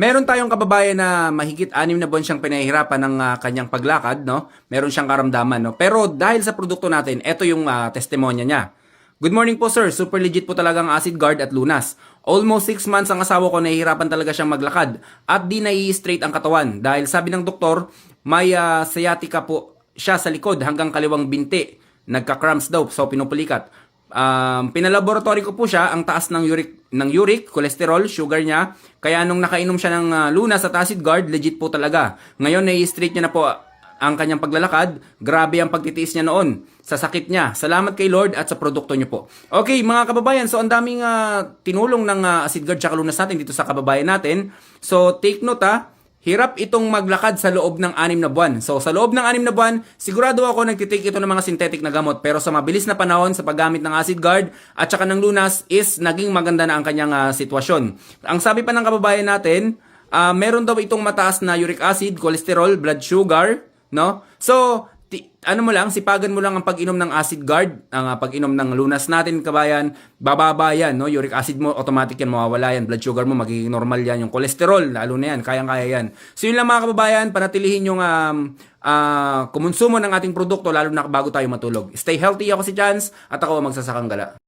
Meron tayong kababayan na mahigit anim na buwan siyang pinahihirapan ng ah, kanyang paglakad, no? Meron siyang karamdaman, no? Pero dahil sa produkto natin, ito yung ah, testimonya niya. Good morning po sir, super legit po talaga ang acid guard at lunas. Almost 6 months ang asawa ko nahihirapan talaga siyang maglakad at di nai-straight ang katawan dahil sabi ng doktor, may ah, sciatica po siya sa likod hanggang kaliwang binti. Nagka-cramps daw, so pinupulikat. Um, pinalaboratory ko po siya ang taas ng uric ng uric, cholesterol, sugar niya. Kaya nung nakainom siya ng ah, lunas at acid guard, legit po talaga. Ngayon nai-straight niya na po ang kanyang paglalakad, grabe ang pagtitiis niya noon sa sakit niya. Salamat kay Lord at sa produkto niyo po. Okay, mga kababayan, so ang daming ah, tinulong ng ah, acid guard tsaka lunas natin dito sa kababayan natin. So take note ha, hirap itong maglakad sa loob ng anim na buwan. So sa loob ng anim na buwan, sigurado ako nagtitake ito ng mga synthetic na gamot. Pero sa mabilis na panahon sa paggamit ng acid guard at saka ng lunas is naging maganda na ang kanyang ah, sitwasyon. Ang sabi pa ng kababayan natin, ah, meron daw itong mataas na uric acid, cholesterol, blood sugar, no? So, ano mo lang, sipagan mo lang ang pag-inom ng acid guard, ang ah, pag-inom ng lunas natin, kabayan, bababa yan, no? Uric acid mo, automatic yan, mawawala yan. Blood sugar mo, magiging normal yan. Yung cholesterol, lalo na yan, kayang-kaya yan. So, yun lang mga kababayan, panatilihin yung um, ah, kumonsumo ng ating produkto, lalo na bago tayo matulog. Stay healthy ako si Chance, at ako ang magsasakang gala.